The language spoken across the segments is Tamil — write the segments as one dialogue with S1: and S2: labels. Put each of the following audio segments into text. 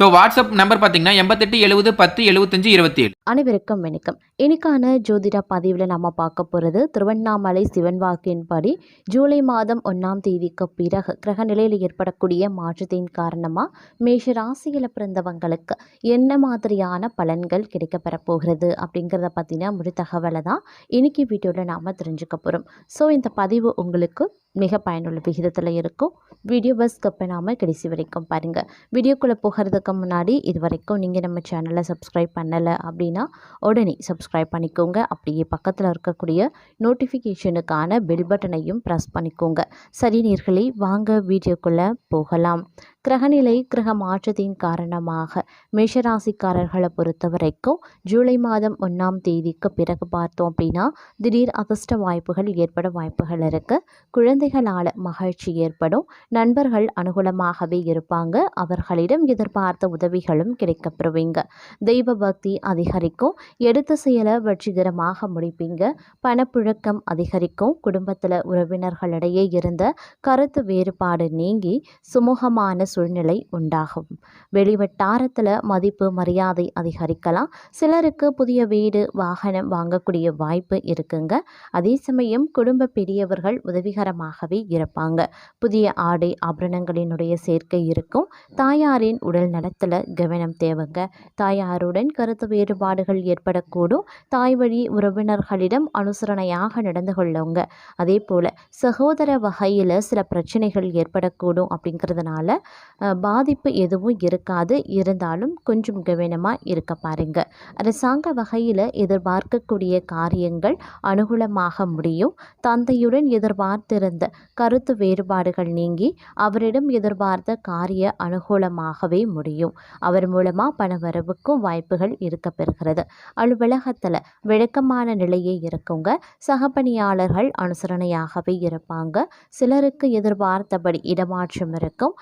S1: ஸோ வாட்ஸ்அப் நம்பர் பார்த்தீங்கன்னா எண்பத்தெட்டு எழுபது பத்து எழுபத்தஞ்சு இருபத்தி ஏழு
S2: அனைவருக்கும் வணக்கம். இன்னைக்கான ஜோதிட பதிவில் நம்ம பார்க்க போகிறது திருவண்ணாமலை சிவன் வாக்கின்படி ஜூலை மாதம் ஒன்றாம் தேதிக்கு பிறகு கிரக நிலையில் ஏற்படக்கூடிய மாற்றத்தின் காரணமாக மேஷ ராசியில் பிறந்தவங்களுக்கு என்ன மாதிரியான பலன்கள் கிடைக்கப்பெற போகிறது அப்படிங்கிறத பற்றின முழு தகவலை தான் இன்னைக்கு வீடியோவில் நாம் தெரிஞ்சுக்க போகிறோம் ஸோ இந்த பதிவு உங்களுக்கு மிக பயனுள்ள விகிதத்தில் இருக்கும். வீடியோ பஸ் பண்ணாமல் கடைசி வரைக்கும் பாருங்கள் வீடியோக்குள்ளே போகிறதுக்கு முன்னாடி இது வரைக்கும் நீங்கள் நம்ம சேனலை சப்ஸ்கிரைப் பண்ணலை அப்படின்னா உடனே சப்ஸ்கிரைப் பண்ணிக்கோங்க. அப்படியே பக்கத்தில் இருக்கக்கூடிய நோட்டிஃபிகேஷனுக்கான பெல் பட்டனையும் ப்ரெஸ் பண்ணிக்கோங்க. சரி நீர்களே வாங்க வீடியோக்குள்ளே போகலாம். கிரகநிலை கிரக மாற்றத்தின் காரணமாக மேஷராசிக்காரர்களை பொறுத்த வரைக்கும் ஜூலை மாதம் ஒன்றாம் தேதிக்கு பிறகு பார்த்தோம் அப்படின்னா திடீர் அதிர்ஷ்ட வாய்ப்புகள் ஏற்பட வாய்ப்புகள் இருக்குது குழந்தைகளால் மகிழ்ச்சி ஏற்படும். நண்பர்கள் அனுகூலமாகவே இருப்பாங்க. அவர்களிடம் எதிர்பார்த்த உதவிகளும் கிடைக்கப்பெறுவீங்க. தெய்வ பக்தி அதிகரிக்கும். எடுத்த செயலை வெற்றிகரமாக முடிப்பீங்க. பணப்புழக்கம் அதிகரிக்கும். குடும்பத்தில் உறவினர்களிடையே இருந்த கருத்து வேறுபாடு நீங்கி சுமூகமான சூழ்நிலை உண்டாகும். வெளிவட்டாரத்தில் மதிப்பு மரியாதை அதிகரிக்கலாம். சிலருக்கு புதிய வீடு வாகனம் வாங்கக்கூடிய வாய்ப்பு இருக்குங்க. அதே சமயம் குடும்ப பெரியவர்கள் உதவிகரமாகவே இருப்பாங்க. புதிய ஆடை ஆபரணங்களினுடைய சேர்க்கை இருக்கும். தாயாரின் உடல் நலத்தில் கவனம் தேவைங்க. தாயாருடன் கருத்து வேறுபாடுகள் ஏற்படக்கூடும். தாய் வழி உறவினர்களிடம் அனுசரணையாக நடந்து கொள்ளுங்க அதே போல் சகோதர வகையில் சில பிரச்சனைகள் ஏற்படக்கூடும் அப்படிங்கிறதுனால பாதிப்பு எதுவும் இருக்காது. இருந்தாலும் கொஞ்சம் கவனமாக இருக்க பாருங்க. அரசாங்க வகையில் எதிர்பார்க்கக்கூடிய காரியங்கள் அனுகூலமாக முடியும். தந்தையுடன் எதிர்பார்த்திருந்த கருத்து வேறுபாடுகள் நீங்கி அவரிடம் எதிர்பார்த்த காரிய அனுகூலமாகவே முடியும். அவர் மூலமாக பணவரவுக்கும் வாய்ப்புகள் இருக்க பெறுகிறது அலுவலகத்தில் விளக்கமான நிலையே இருக்குங்க. சகப்பணியாளர்கள் அனுசரணையாகவே இருப்பாங்க. சிலருக்கு எதிர்பார்த்தபடி இடமாற்றம் இருக்கும்.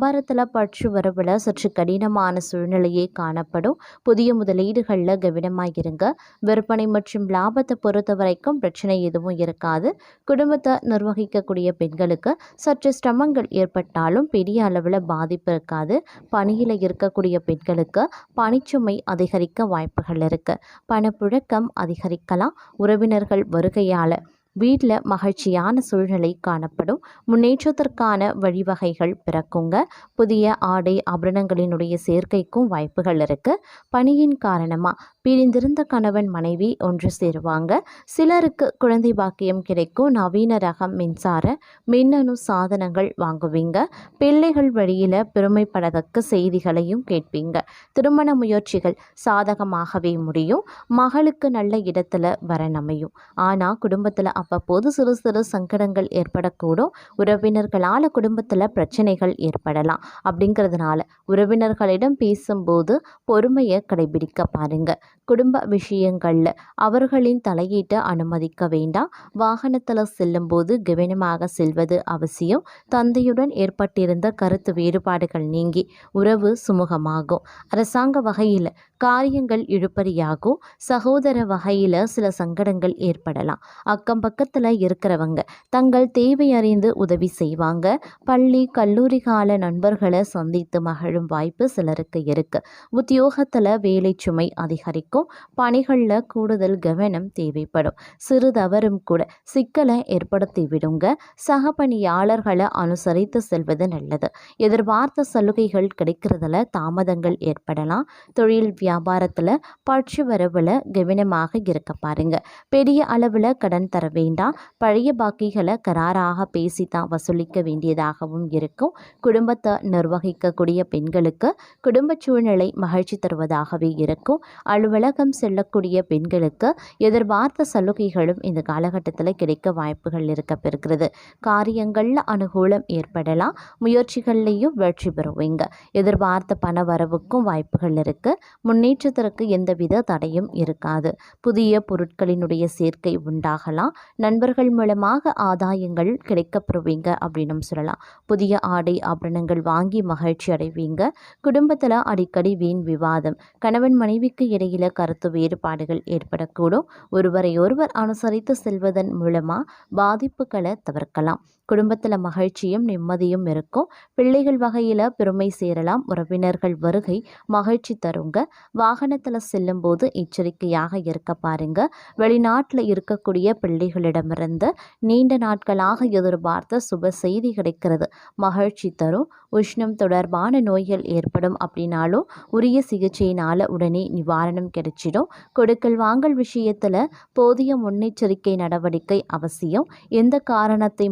S2: வியாபாரத்தில் பற்று வரவில் சற்று கடினமான சூழ்நிலையே காணப்படும். புதிய முதலீடுகளில் கவனமாக இருங்க விற்பனை மற்றும் லாபத்தை பொறுத்த வரைக்கும் பிரச்சனை எதுவும் இருக்காது. குடும்பத்தை நிர்வகிக்கக்கூடிய பெண்களுக்கு சற்று சிரமங்கள் ஏற்பட்டாலும் பெரிய அளவில் பாதிப்பு இருக்காது. பணியில் இருக்கக்கூடிய பெண்களுக்கு பணிச்சுமை அதிகரிக்க வாய்ப்புகள் இருக்குது பணப்புழக்கம் அதிகரிக்கலாம். உறவினர்கள் வருகையால் வீட்டில் மகிழ்ச்சியான சூழ்நிலை காணப்படும். முன்னேற்றத்திற்கான வழிவகைகள் பிறக்குங்க. புதிய ஆடை ஆபரணங்களினுடைய சேர்க்கைக்கும் வாய்ப்புகள் இருக்கு. பணியின் காரணமாக பிரிந்திருந்த கணவன் மனைவி ஒன்று சேருவாங்க. சிலருக்கு குழந்தை பாக்கியம் கிடைக்கும். நவீன ரகம் மின்சார மின்னணு சாதனங்கள் வாங்குவீங்க. பிள்ளைகள் வழியில் பெருமைப்படத்தக்க செய்திகளையும் கேட்பீங்க. திருமண முயற்சிகள் சாதகமாகவே முடியும். மகளுக்கு நல்ல இடத்துல வரன் அமையும். ஆனால் குடும்பத்தில் அவ்வப்போது சிறு சிறு சங்கடங்கள் ஏற்படக்கூடும். உறவினர்களால் குடும்பத்தில் பிரச்சனைகள் ஏற்படலாம். அப்படிங்கிறதுனால உறவினர்களிடம் பேசும்போது பொறுமையை கடைபிடிக்க பாருங்க. குடும்ப விஷயங்களில் அவர்களின் தலையீட்டை அனுமதிக்க வேண்டாம். வாகனத்தில் செல்லும்போது கவனமாக செல்வது அவசியம். தந்தையுடன் ஏற்பட்டிருந்த கருத்து வேறுபாடுகள் நீங்கி உறவு சுமூகமாகும். அரசாங்க வகையில் காரியங்கள் இழுபறியாகும். சகோதர வகையில் சில சங்கடங்கள் ஏற்படலாம். அக்கம் பக்கத்தில் இருக்கிறவங்க. தங்கள் தேவை அறிந்து உதவி செய்வாங்க. பள்ளி கல்லூரி கால நண்பர்களை சந்தித்து மகிழும் வாய்ப்பு சிலருக்கு இருக்கு. உத்தியோகத்தில் வேலை சுமை அதிகரிக்கும். பணிகளில் கூடுதல் கவனம் தேவைப்படும். சிறு தவறும் கூட சிக்கலை ஏற்படுத்தி விடுங்க. சக பணியாளர்களை அனுசரித்து செல்வது நல்லது. எதிர்பார்த்த சலுகைகள் கிடைக்கிறதுல தாமதங்கள் ஏற்படலாம். தொழில் வியாபாரத்தில் பற்று வரவில் கவனமாக இருக்க பாருங்க. பெரிய அளவில் கடன் தர வேண்டாம். பழைய பாக்கிகளை கராராக பேசி தான் வசூலிக்க வேண்டியதாகவும் இருக்கும். குடும்பத்தை நிர்வகிக்கக்கூடிய பெண்களுக்கு குடும்ப சூழ்நிலை மகிழ்ச்சி தருவதாகவே இருக்கும். அலுவலகம் செல்லக்கூடிய பெண்களுக்கு எதிர்பார்த்த சலுகைகளும் இந்த காலகட்டத்தில் கிடைக்க வாய்ப்புகள் இருக்க பெறுகிறது காரியங்களில் அனுகூலம் ஏற்படலாம். முயற்சிகள்லையும் வெற்றி பெறுவீங்க. எதிர்பார்த்த பண வரவுக்கும் வாய்ப்புகள் இருக்கு. முன்னேற்றத்திற்கு எந்தவித தடையும் இருக்காது. புதிய பொருட்களினுடைய சேர்க்கை உண்டாகலாம். நண்பர்கள் மூலமாக ஆதாயங்கள் கிடைக்கப்பெறுவீங்க அப்படின்னு சொல்லலாம். புதிய ஆடை ஆபரணங்கள் வாங்கி மகிழ்ச்சி அடைவீங்க. குடும்பத்தில் அடிக்கடி வீண் விவாதம். கணவன் மனைவிக்கு இடையில கருத்து வேறுபாடுகள் ஏற்படக்கூடும். ஒருவரை ஒருவர் அனுசரித்து செல்வதன் மூலமாக பாதிப்புகளை தவிர்க்கலாம். குடும்பத்தில் மகிழ்ச்சியும் நிம்மதியும் இருக்கும். பிள்ளைகள் வகையில் பெருமை சேரலாம். உறவினர்கள் வருகை மகிழ்ச்சி தருங்க. வாகனத்தில் செல்லும்போது எச்சரிக்கையாக இருக்க பாருங்க. வெளிநாட்டில் இருக்கக்கூடிய பிள்ளைகளிடமிருந்து நீண்ட நாட்களாக எதிர்பார்த்த சுப செய்தி கிடைக்கிறது. மகிழ்ச்சி தரும். உஷ்ணம் தொடர்பான நோய்கள் ஏற்படும் அப்படின்னாலும் உரிய சிகிச்சையினால் உடனே நிவாரணம் கிடைச்சிடும். கொடுக்கல் வாங்கல் விஷயத்தில் போதிய முன்னெச்சரிக்கை நடவடிக்கை அவசியம். எந்த காரணத்தை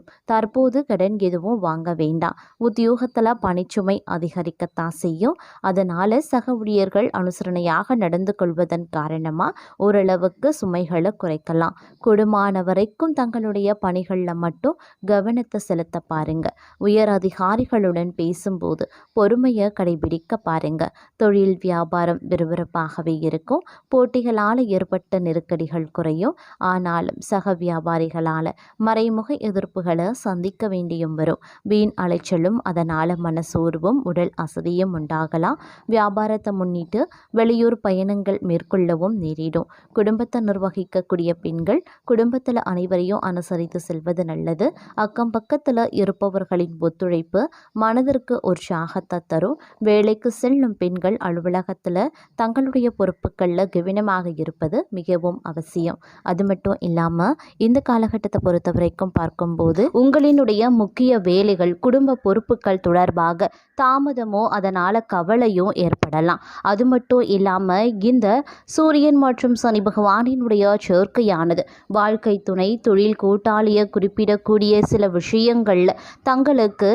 S2: வேண்டும். தற்போது கடன் எதுவும் வாங்க வேண்டாம். உத்தியோகத்தில் பணிச்சுமை அதிகரிக்கத்தான் செய்யும். அதனால் சக ஊழியர்கள் அனுசரணையாக நடந்து கொள்வதன் காரணமாக ஓரளவுக்கு சுமைகளை குறைக்கலாம். கூடுமான வரைக்கும் தங்களுடைய பணிகளில் மட்டும் கவனத்தை செலுத்த பாருங்க. உயர் அதிகாரிகளுடன் பேசும்போது பொறுமையை கடைபிடிக்க பாருங்க. தொழில் வியாபாரம் விறுவிறுப்பாகவே இருக்கும். போட்டிகளால் ஏற்பட்ட நெருக்கடிகள் குறையும். ஆனாலும் சக வியாபாரிகளால் மறைமுக எதிர்ப்புகள் சந்திக்க வேண்டியும் வரும். வீண் அலைச்சலும் அதனால் மனசோர்வும் உடல் அசதியும் உண்டாகலாம். வியாபாரத்தை முன்னிட்டு வெளியூர் பயணங்கள் மேற்கொள்ளவும் நேரிடும். குடும்பத்தை நிர்வகிக்கக்கூடிய பெண்கள் குடும்பத்தில் அனைவரையும் அனுசரித்து செல்வது நல்லது. அக்கம் பக்கத்தில் இருப்பவர்களின் ஒத்துழைப்பு மனதிற்கு உற்சாகத்தை தரும். வேலைக்கு செல்லும் பெண்கள் அலுவலகத்தில் தங்களுடைய பொறுப்புகளில் கவனமாக இருப்பது மிகவும் அவசியம். அது மட்டும் இல்லாமல் இந்த காலகட்டத்தை பொறுத்த வரைக்கும் பார்க்கும்போது உங்களினுடைய முக்கிய வேலைகள் குடும்ப பொறுப்புகள் தொடர்பாக தாமதமோ அதனால் கவலையும் ஏற்படலாம். அது மட்டும் இல்லாமல் இந்த சூரியன் மற்றும் சனி பகவானினுடைய சேர்க்கையானது. வாழ்க்கை துணை தொழில் கூட்டாளியை குறிப்பிடக்கூடிய சில விஷயங்களில் தங்களுக்கு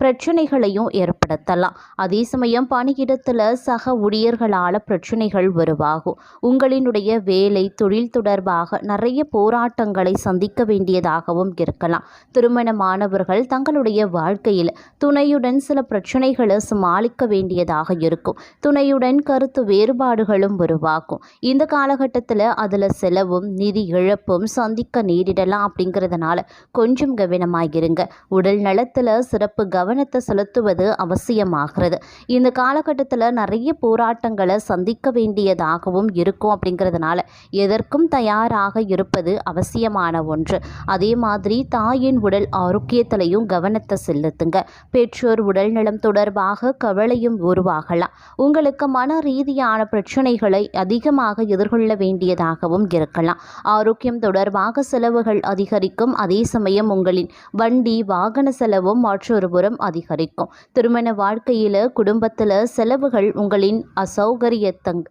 S2: பிரச்சனைகளையும் ஏற்படுத்தலாம். அதே சமயம் பணியிடத்தில் சக ஊழியர்களால் பிரச்சனைகள் உருவாகும். உங்களினுடைய வேலை தொழில் தொடர்பாக நிறைய போராட்டங்களை சந்திக்க வேண்டியதாகவும் இருக்கலாம். திருமணமானவர்கள் தங்களுடைய வாழ்க்கையில் துணையுடன் சில பிரச்சனைகளை சமாளிக்க வேண்டியதாக இருக்கும். துணையுடன் கருத்து வேறுபாடுகளும் உருவாகும். இந்த காலகட்டத்தில் அதில் செலவும் நிதி இழப்பும் சந்திக்க நேரிடலாம் அப்படிங்கிறதுனால கொஞ்சம் கவனமாகிருங்க உடல் நலத்தில் சிறப்பு கவனம் கவனத்தை செலுத்துவது அவசியமாகிறது. இந்த காலகட்டத்தில் நிறைய போராட்டங்களை சந்திக்க வேண்டியதாகவும் இருக்கும் அப்படிங்கிறதுனால எதற்கும் தயாராக இருப்பது அவசியமான ஒன்று. அதே மாதிரி தாயின் உடல் ஆரோக்கியத்திலையும் கவனத்தை செலுத்துங்க. பெற்றோர் உடல் நலம் தொடர்பாக கவலையும் உருவாகலாம். உங்களுக்கு மன ரீதியான பிரச்சனைகளை அதிகமாக எதிர்கொள்ள வேண்டியதாகவும் இருக்கலாம். ஆரோக்கியம் தொடர்பாக செலவுகள் அதிகரிக்கும். அதே சமயம் உங்களின் வண்டி வாகன செலவும் மற்றொரு புறம் அதிகரிக்கும். திருமண வாழ்க்கையில் குடும்பத்தில் செலவுகள் உங்களின் அசௌகரியத்தங்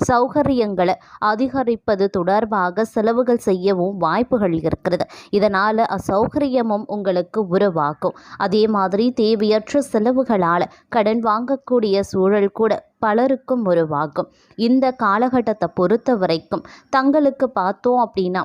S2: சௌகரியங்களை அதிகரிப்பது தொடர்பாக செலவுகள் செய்யவும் வாய்ப்புகள் இருக்கிறது. இதனால் அசௌகரியமும் உங்களுக்கு உருவாகும். அதே மாதிரி தேவையற்ற செலவுகளால் கடன் வாங்கக்கூடிய சூழல் கூட பலருக்கும் உருவாகும். இந்த காலகட்டத்தை பொறுத்த வரைக்கும் தங்களுக்கு பார்த்தோம் அப்படின்னா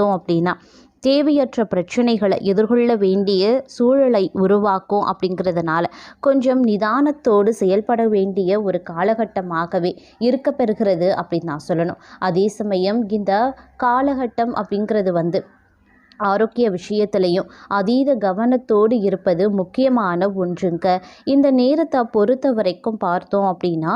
S2: பார்த்தோம் அப்படின்னா தேவையற்ற பிரச்சனைகளை எதிர்கொள்ள வேண்டிய சூழலை உருவாக்கும் அப்படிங்கிறதுனால கொஞ்சம் நிதானத்தோடு செயல்பட வேண்டிய ஒரு காலகட்டமாகவே இருக்க பெறுகிறது அப்படின்னு நான் சொல்லணும். அதே சமயம் இந்த காலகட்டம் அப்படிங்கிறது வந்து ஆரோக்கிய விஷயத்திலையும் அதீத கவனத்தோடு இருப்பது முக்கியமான ஒன்றுங்க. இந்த நேரத்தை பொறுத்த வரைக்கும் பார்த்தோம் அப்படின்னா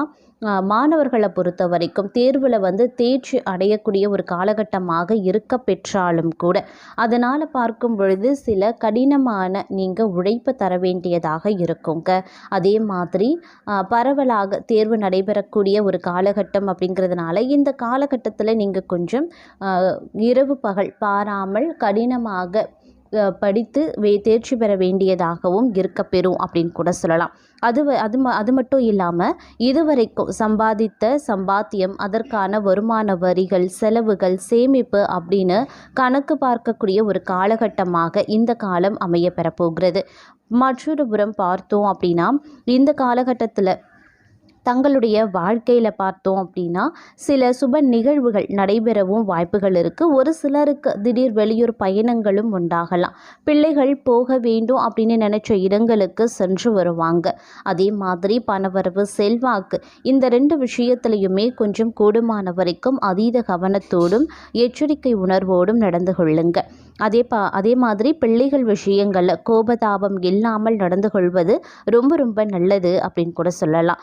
S2: மாணவர்களை பொறுத்த வரைக்கும் தேர்வில் வந்து தேர்ச்சி அடையக்கூடிய ஒரு காலகட்டமாக இருக்க பெற்றாலும் கூட அதனால் பார்க்கும் பொழுது சில கடினமான நீங்கள் உழைப்பு தர வேண்டியதாக இருக்குங்க. அதே மாதிரி பரவலாக தேர்வு நடைபெறக்கூடிய ஒரு காலகட்டம் அப்படிங்கிறதுனால இந்த காலகட்டத்தில் நீங்கள் கொஞ்சம் இரவு பகல் பாராமல் கடினமாக படித்து வே தேர்ச்சி பெற வேண்டியதாகவும் இருக்கப்பெறும் அப்படின்னு கூட சொல்லலாம். அது வ- அது ம அது மட்டும் இல்லாமல் இதுவரைக்கும் சம்பாதித்த சம்பாத்தியம் அதற்கான வருமான வரிகள் செலவுகள் சேமிப்பு அப்படின்னு கணக்கு பார்க்கக்கூடிய ஒரு காலகட்டமாக இந்த காலம் அமைய பெறப்போகிறது மற்றொரு புறம் பார்த்தோம் அப்படின்னா இந்த காலகட்டத்தில் தங்களுடைய வாழ்க்கையில் பார்த்தோம் அப்படின்னா சில சுப நிகழ்வுகள் நடைபெறவும் வாய்ப்புகள் இருக்குது ஒரு சிலருக்கு திடீர் வெளியூர் பயணங்களும் உண்டாகலாம். பிள்ளைகள் போக வேண்டும் அப்படின்னு நினச்ச இடங்களுக்கு சென்று வருவாங்க. அதே மாதிரி பணவரவு செல்வாக்கு இந்த ரெண்டு விஷயத்துலையுமே கொஞ்சம் கூடுமான வரைக்கும் அதீத கவனத்தோடும் எச்சரிக்கை உணர்வோடும் நடந்து கொள்ளுங்க. அதே பா அதே மாதிரி பிள்ளைகள் விஷயங்களில் கோபதாபம் இல்லாமல் நடந்து கொள்வது ரொம்ப ரொம்ப நல்லது அப்படின்னு கூட சொல்லலாம்.